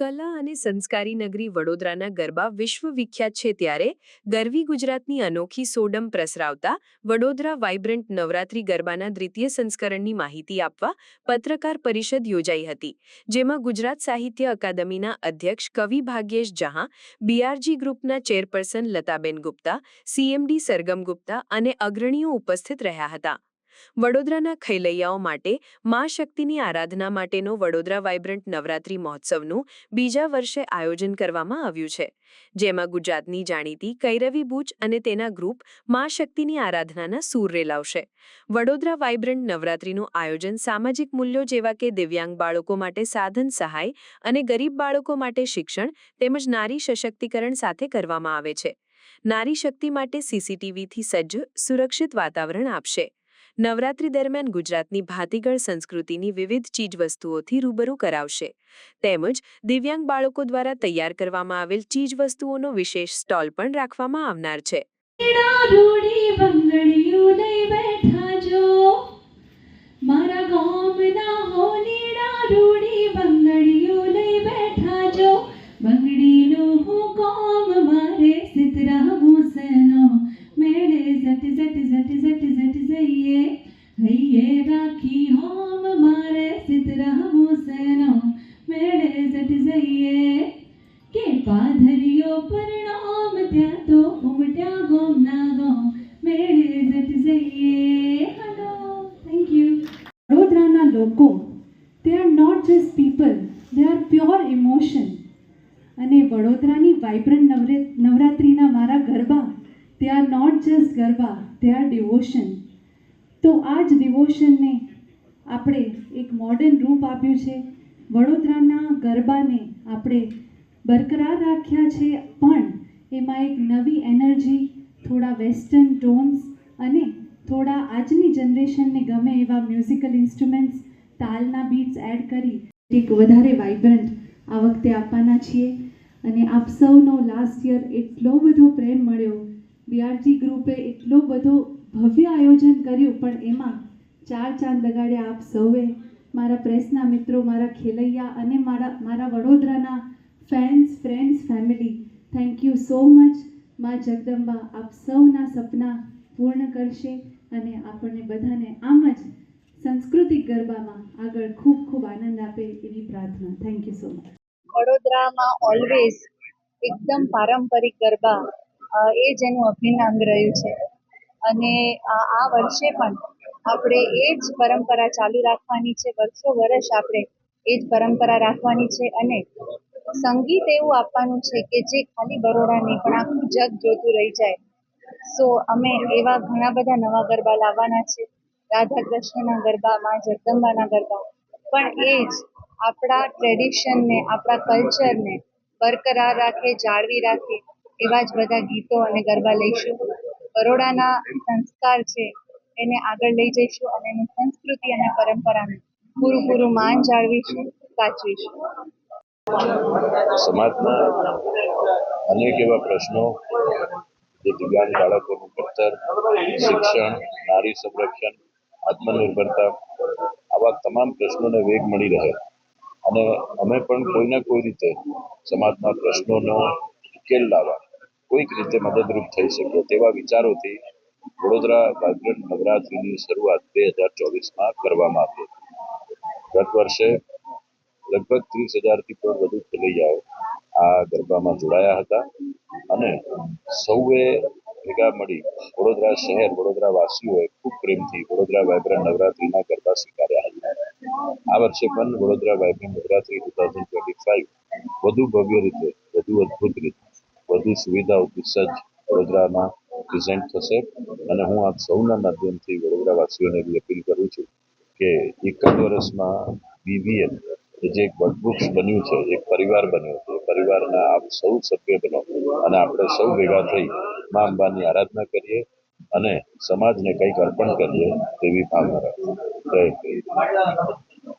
કલા અને સંસ્કારી નગરી વડોદરાના ગરબા વિશ્વવિખ્યાત છે ત્યારે ગરવી ગુજરાતની અનોખી સોડમ પ્રસરાવતા વડોદરા વાઇબ્રન્ટ નવરાત્રી ગરબાના દ્વિતીય સંસ્કરણની માહિતી આપવા પત્રકાર પરિષદ યોજાઈ હતી, જેમાં ગુજરાત સાહિત્ય અકાદમીના અધ્યક્ષ કવિ ભાગ્યેશ જહાં બીઆરજી ગ્રુપના ચેરપર્સન લતાબેન ગુપ્તા સીએમડી સરગમ ગુપ્તા અને અગ્રણીઓ ઉપસ્થિત રહ્યા હતા. વડોદરાના ખૈલૈયાઓ માટે મા શક્તિની આરાધના માટેનો વડોદરા વાઇબ્રન્ટ નવરાત્રી મહોત્સવનું બીજા વર્ષે આયોજન કરવામાં આવ્યું છે. જેમાં ગુજરાતની જાણીતી કૈરવી બુચ અને તેના ગ્રુપ મા શક્તિની આરાધનાના સૂર રેલાવશે. વડોદરા વાઇબ્રન્ટ નવરાત્રીનું આયોજન સામાજિક મૂલ્યો જેવા કે દિવ્યાંગ બાળકો માટે સાધન સહાય અને ગરીબ બાળકો માટે શિક્ષણ તેમજ નારી સશક્તિકરણ સાથે કરવામાં આવે છે. નારી શક્તિ માટે સીસીટીવીથી સજ્જ, સુરક્ષિત વાતાવરણ આપશે. નવરાત્રી દરમિયાન ગુજરાતની ભાતીગળ સંસ્કૃતિની વિવિધ ચીજવસ્તુઓથી રૂબરૂ કરાવશે. તેમજ દિવ્યાંગ બાળકો દ્વારા તૈયાર કરવામાં આવેલ ચીજવસ્તુઓનો વિશેષ સ્ટોલ પણ રાખવામાં આવનાર છે. મારા ગામના પરણામ ત્યાં તો ઉમટ્યા ગોમના ગોમ મેળે જટ જઈએ હલો થેન્ક યુ વડોદરાના લોકો they not just people are pure emotion અને વડોદરાની વાઇબ્રન્ટ નવરે, નવરાત્રિના મારા garba they not just garba they are devotion તો આ જ ડિવોશનને આપણે એક મોડર્ન રૂપ આપ્યું છે. વડોદરાના ગરબાને આપણે બરકરાર રાખ્યા છે, પણ એમાં એક નવી એનર્જી, થોડા વેસ્ટર્ન ટોન્સ અને થોડા આજની જનરેશનને ગમે એવા મ્યુઝિકલ ઇન્સ્ટ્રુમેન્ટ્સ, તાલના બીટ્સ એડ કરી, એક વધારે વાઇબ્રન્ટ આ વખતે આપવાના છીએ. અને આપ સૌનો લાસ્ટ યર એટલો બધો પ્રેમ મળ્યો. બીઆરજી ગ્રુપે એટલો બધો ભવ્ય આયોજન કર્યું, પણ એમાં ચાર ચાંદ લગાડ્યા આપ સૌએ. મારા પ્રેસના મિત્રો, મારા ખેલૈયા અને મારા મારા વડોદરાના fans friends family thank you so મચમાં Jagdamba, આપ સૌના સપના પૂર્ણ કરશે અને આપણને બધાને આમ જ સાંસ્કૃતિક ગરબામાં આગળ ખૂબ ખૂબ આનંદ આપે એવી પ્રાર્થના. થેન્ક યુ સો મચ વડોદરામાં ઓલવેઝ એકદમ પારંપરિક ગરબા એ જ એનું અભિન્ન અંગ રહ્યું છે. અને આ વર્ષે પણ આપણે એ જ પરંપરા ચાલુ રાખવાની છે. વર્ષો, વર્ષ આપણે એ જ પરંપરા રાખવાની છે અને સંગીત એવું આપવાનું છે કે જે ખાલી બરોડા નહીં, પણ આખું જગ જોતું રહી જાય. સો અમે એવા ઘણા બધા નવા ગરબા લાવવાના છે. રાધા કૃષ્ણના ગરબા માં જગદંબાના ગરબા પણ એ જ, આપણા ટ્રેડિશનને આપણા કલ્ચરને બરકરાર રાખે, જાળવી રાખે એવા જ બધા ગીતો અને ગરબા લઈશું. બરોડાના સંસ્કાર છે, એને આગળ લઈ જઈશું અને એની સંસ્કૃતિ અને પરંપરાને પૂરું પૂરું માન જાળવીશું, સાચવીશું. સમાજના અનેક એવા પ્રશ્નો જે દિવ્યાંગ બાળકોનું ભણતર શિક્ષણ, નારી સંરક્ષણ, આત્મનિર્ભરતા, આવા તમામ પ્રશ્નોને વેગ મળી રહે. અને અમે પણ કોઈને કોઈ રીતે સમાજના પ્રશ્નોનો ઉકેલ લાવવા કોઈક રીતે મદદરૂપ થઈ શકીએ તેવા વિચારોથી વડોદરા વાઇબ્રન્ટ નવરાત્રિની શરૂઆત બે હજાર ચોવીસમાં કરવામાં આવી ગત વર્ષે લગભગ ત્રીસ હજારથી પણ વધુ ખેલૈયાઓ આ ગરબામાં જોડાયા હતા. અને સૌએ ભેગા મળી વડોદરા શહેર, વડોદરા વાસીઓએ ખૂબ પ્રેમથી વડોદરા વાઇબ્રન્ટ નવરાત્રિના ગરબા સ્વીકાર્યા હતા. આ વર્ષે પણ Vadodara vibrant Navratri two thousand twenty five વધુ ભવ્ય રીતે, વધુ અદ્ભુત રીતે, વધુ સુવિધાઓથી સજ્જ વડોદરામાં પ્રેઝેન્ટ થશે. અને હું આપ સૌના માધ્યમથી વડોદરા બી અપીલ કરું છું કે એક જ વર્ષમાં બીવીએમ જે એક વટવૃક્ષ બન્યું છે, એક પરિવાર બન્યો છે પરિવારના આપ સૌ સભ્ય બનો અને આપણે સૌ ભેગા થઈ મા અંબાની આરાધના કરીએ અને સમાજને કંઈક અર્પણ કરીએ તેવી ભાવના રાખીએ જય.